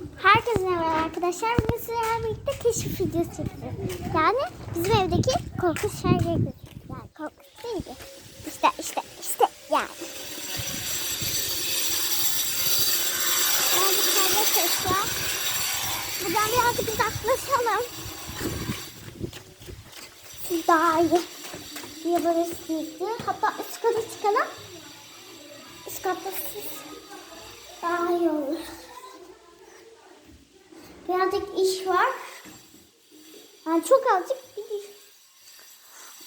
Herkese merhaba arkadaşlar. Bugün sizlerle birlikte keşif videosu çekiyoruz. Yani bizim evdeki korkunç şeyleri. Yani korkunç değil de. İşte işte işte yani. Ben dışarıda ses var. Buradan birazcık uzaklaşalım. Siz daha iyi duyabilirsiniz. Hatta üst kata çıkalım. Üst katta siz daha iyi olur. Birazcık iş var. Yani çok azıcık bir.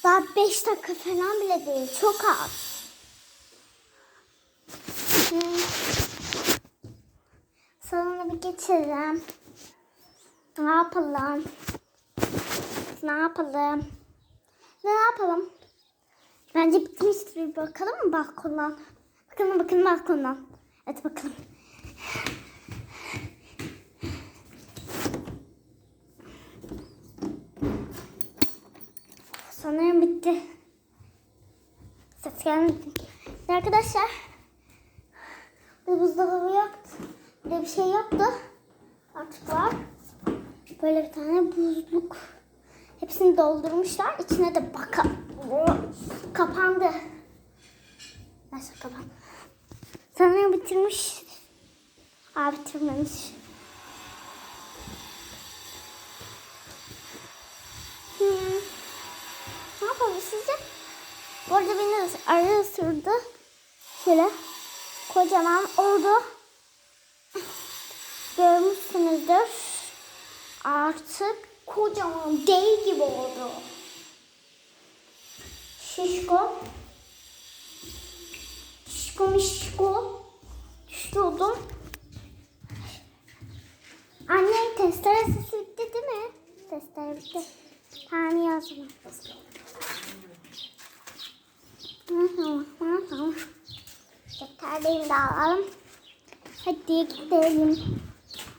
Daha 5 dakika falan bile değil. Çok az. Hmm. Salonu bir geçelim. Ne yapalım? Ne yapalım? Ne yapalım? Bence bitmiştir. Bakalım mı balkondan? Bakalım bakalım balkondan. Evet bakalım. Bitti. Ses gelmedi. Arkadaşlar. Bir buzdolabı yoktu. Bir de bir şey yoktu. Artık var. Böyle bir tane buzluk. Hepsini doldurmuşlar. İçine de baka kapandı. Neyse kapan. Sanırım bitirmiş. Aa bitirmemiş. Hmm. Yapalım sizce? Bu arada beni arı ısırdı. Şöyle kocaman oldu. Görmüşsünüzdür. Artık kocaman dev gibi oldu. Şişko. Şişko mişko. Düştü oldum. Anne testere sesi bitti değil mi? Testere bitti. Tamam iyi o zaman. Hı hı hı hı. De alalım. Hadi gidelim.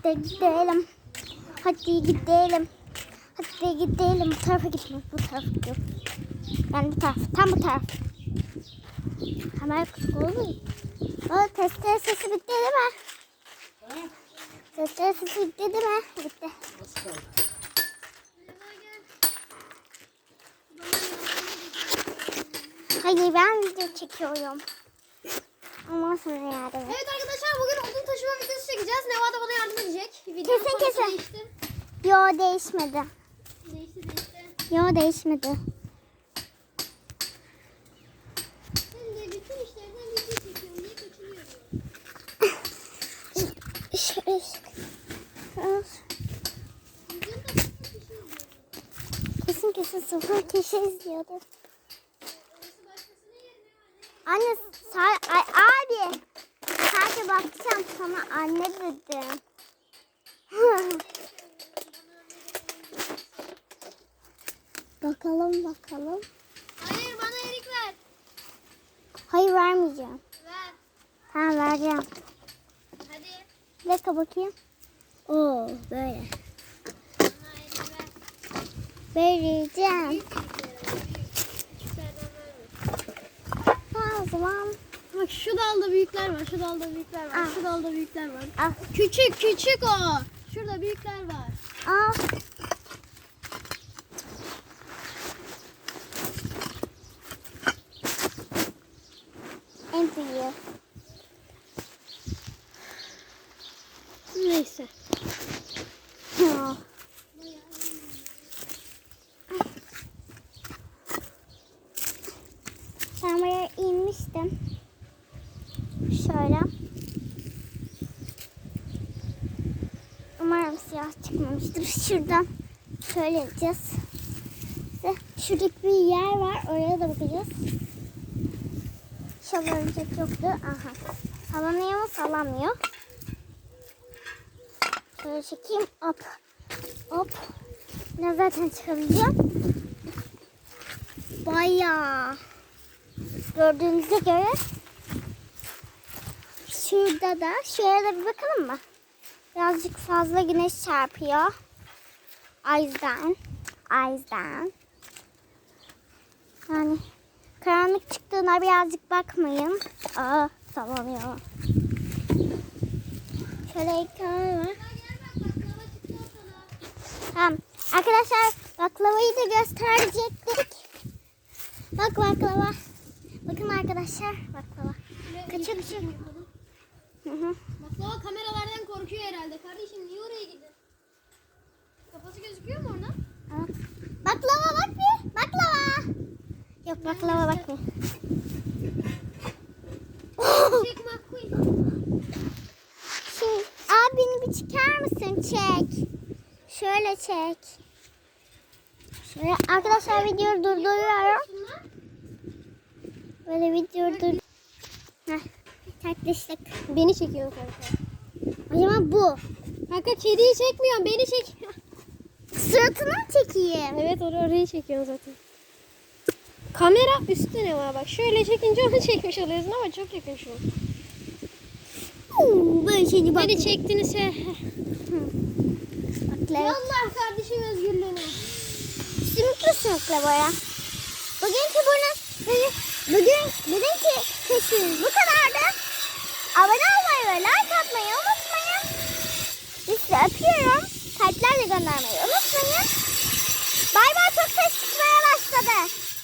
Hadi gidelim. Hadi gidelim. Hadi gidelim. Bu tarafa gitme. Bu tarafa gidiyor. Yani bu taraf. Tam bu taraf. Hemen küçük olur. O testere sesi bitti değil mi? Testere sesi bitti değil mi? Bitti. Hayır ben video çekiyorum. Ama sonra yardım et. Evet arkadaşlar bugün odun taşıma videosu çekeceğiz. Nevada bana yardım edecek. Videonun Kesin, kesin. Değişti. Yo değişmedi. Değişti değişti. Yo değişmedi. Bütün işlerden video kişi izliyor. Kesin kesin sıfır kişi izliyordu. Orası sa- ay, abi. Sadece bakacağım sana anne dedim. bakalım bakalım. Hayır bana erik ver. Hayır vermeyeceğim. Ver. Tamam vereceğim. Hadi. Bir dakika bakayım. Oo böyle. Vereceğim. Küçüklerden verme. Ha, o zaman Bak şu dalda büyükler var. Şu dalda büyükler var. Ah. Şu dalda büyükler var. al. Küçük küçük o. Şurada büyükler var. Al. En büyüğü. Neyse. Şöyle. Umarım siyah çıkmamıştır. Şuradan şöyle yapacağız. İşte şuradaki bir yer var. Oraya da bakacağız. İnşallah örümcek yoktu. Aha. Sallanıyor mu? Sallanmıyor. Şöyle çekeyim. Hop. Hop. Ne zaten çıkabileceğim. Bayağı. Gördüğünüze göre şurada da şöyle de bir bakalım mı? Birazcık fazla güneş çarpıyor. O yüzden. Yani karanlık çıktığına birazcık bakmayın. Aa sallanıyor. Şöyle ekran var. Tamam. Arkadaşlar baklavayı da gösterecektik. Bak baklava. Bakın arkadaşlar baklava. Kaçak kaçak. Hı hı. Baklava kameralardan korkuyor herhalde. Kardeşim niye oraya gidin? Kafası gözüküyor mu orada? Evet. Baklava bak bir. Baklava. Yok baklava bakma. Çek McQueen. Şimdi abini bir çıkar mısın? Çek. Şöyle çek. Şöyle arkadaşlar videoyu durduruyorum. Böyle video dur. Tartıştık. Beni çekiyor kanka. Zaman bu. Kanka kediyi çekmiyorum beni çek. Suratını mı çekeyim? evet or- orayı çekiyorum zaten. Kamera üstte ne var bak. Şöyle çekince onu çekmiş oluyorsun ama çok yakın şu. Uuu, böyle şeydi bak. Hadi çektiniz şey. Baklava. Allah kardeşim özgürlüğüne. Sümüklü boya. Bugünkü bunun bugün, bugün bugünkü keşfimiz bu kadardı. Abone olmayı ve like atmayı unutmayın. Biz size öpüyorum. Kalplerle göndermeyi unutmayın. Bay bay çok ses çıkmaya başladı.